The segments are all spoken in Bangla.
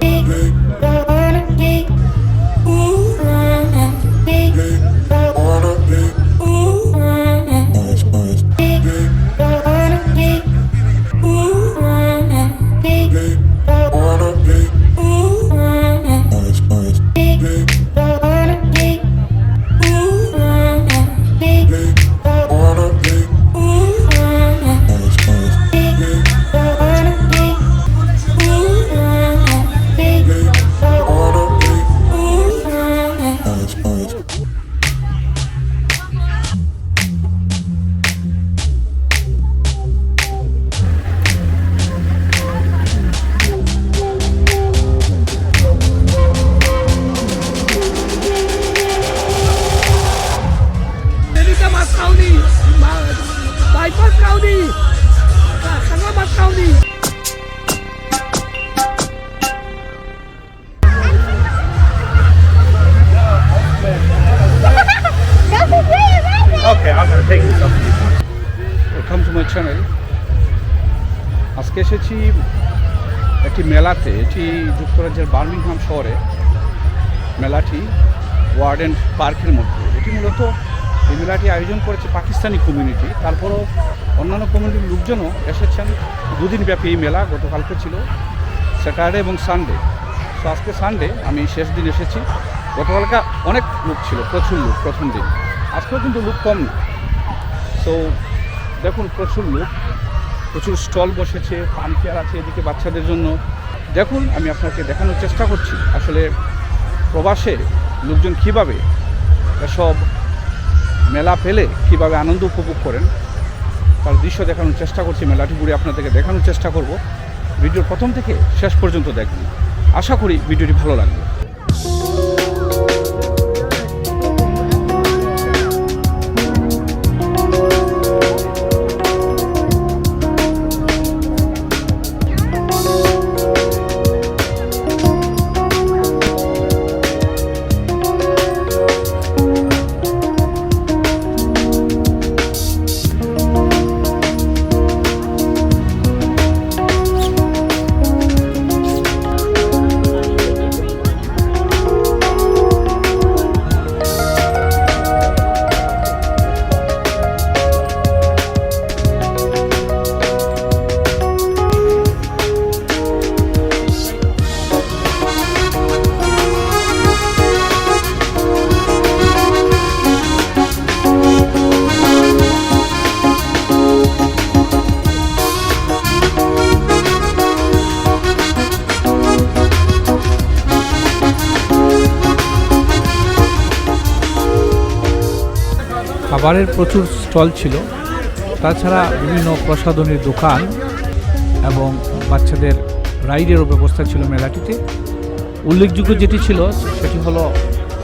Big, big, channel. আজকে এসেছি একটি মেলাতে, এটি যুক্তরাজ্যের বার্মিংহাম শহরে। মেলাটি ওয়ার্ডেন পার্কের মধ্যে। এটি মূলত এই মেলাটি আয়োজন করেছে পাকিস্তানি কমিউনিটি তারপরও অন্যান্য কমিউনিটির লোকজনও এসেছেন। দুদিন ব্যাপী এই মেলা গতকালকে ছিল, স্যাটারডে এবং সানডে। সো আজকে সানডে, আমি শেষ দিন এসেছি। গতকালকে অনেক লোক ছিল, প্রচুর লোক প্রথম দিন। আজকেও কিন্তু লোক কম না। সো দেখুন, প্রচুর লোক, প্রচুর স্টল বসেছে ফান ফেয়ার আছে এদিকে বাচ্চাদের জন্য। দেখুন, আমি আপনাকে দেখানোর চেষ্টা করছি, আসলে প্রবাসে লোকজন কীভাবে এসব মেলা পেলে কীভাবে আনন্দ উপভোগ করেন, তার দৃশ্য দেখানোর চেষ্টা করছি, মেলাটি ঘুরে আপনাদেরকে দেখানোর চেষ্টা করব। ভিডিওর প্রথম থেকে শেষ পর্যন্ত দেখবেন। আশা করি ভিডিওটি ভালো লাগবে। খাবারের প্রচুর স্টল ছিল। তাছাড়া বিভিন্ন প্রসাধনীর দোকান এবং বাচ্চাদের রাইডেরও ব্যবস্থা ছিল মেলাটিতে। উল্লেখযোগ্য যেটি ছিল, সেটি হলো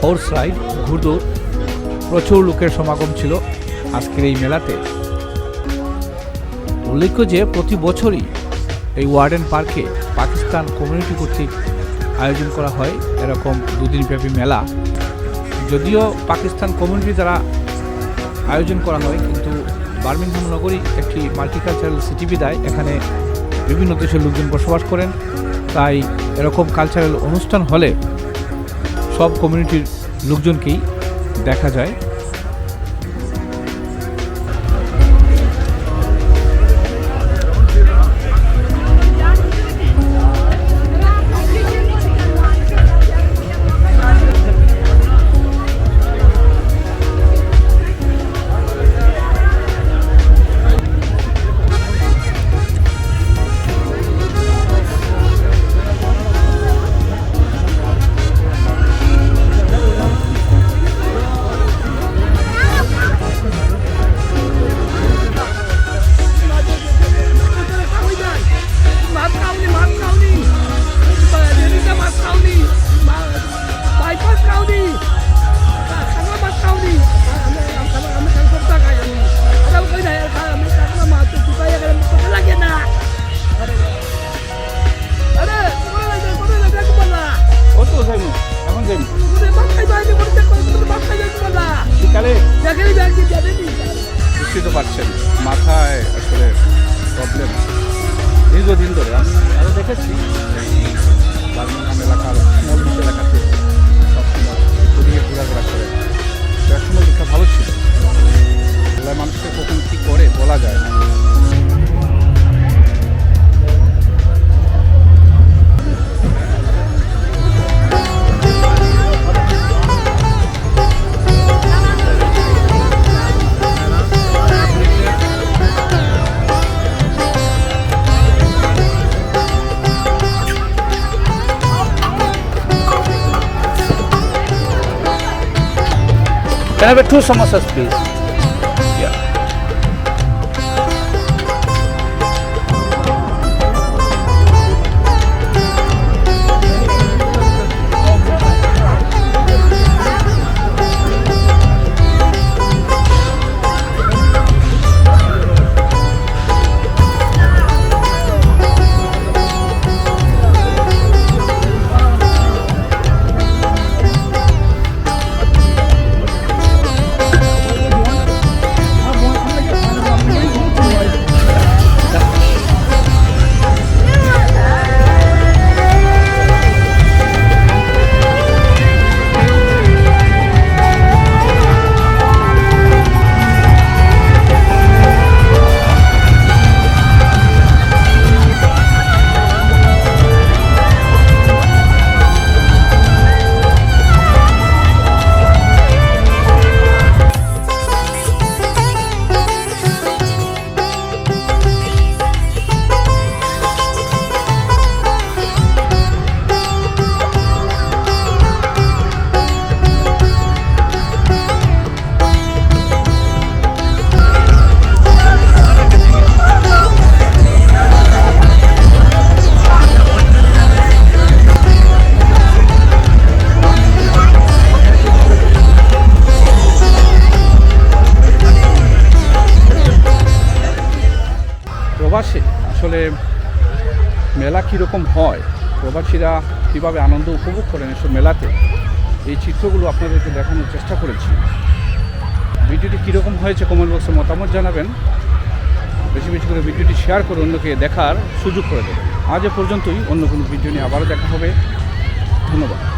হর্স রাইড ঘুরদৌড় প্রচুর লোকের সমাগম ছিল আজকের এই মেলাতে। উল্লেখ্য যে প্রতি বছরই এই ওয়ার্ডেন পার্কে পাকিস্তান কমিউনিটি কর্তৃক আয়োজন করা হয়। এরকম দুদিনব্যাপী মেলা। যদিও পাকিস্তান কমিউনিটি দ্বারা আয়োজন করা হয়, কিন্তু বার্মিংহাম নগরী একটি মাল্টিকালচারাল সিটি বিদায় এখানে বিভিন্ন দেশের লোকজন বসবাস করেন। তাই এরকম কালচারাল অনুষ্ঠান হলে সব কমিউনিটির লোকজনকেই দেখা যায়। Christmas. Can I have two samosas, please? প্রবাসে, আসলে মেলা কীরকম হয়, প্রবাসীরা কীভাবে আনন্দ উপভোগ করেন এসব মেলাতে, এই চিত্রগুলো আপনাদেরকে দেখানোর চেষ্টা করেছি। ভিডিওটি কীরকম হয়েছে কমেন্ট বক্সে মতামত জানাবেন। বেশি বেশি করে ভিডিওটি শেয়ার করে অন্যকে দেখার সুযোগ করে দেবেন। আজ এ পর্যন্তই, অন্য কোনো ভিডিও নিয়ে আবারও দেখা হবে। ধন্যবাদ।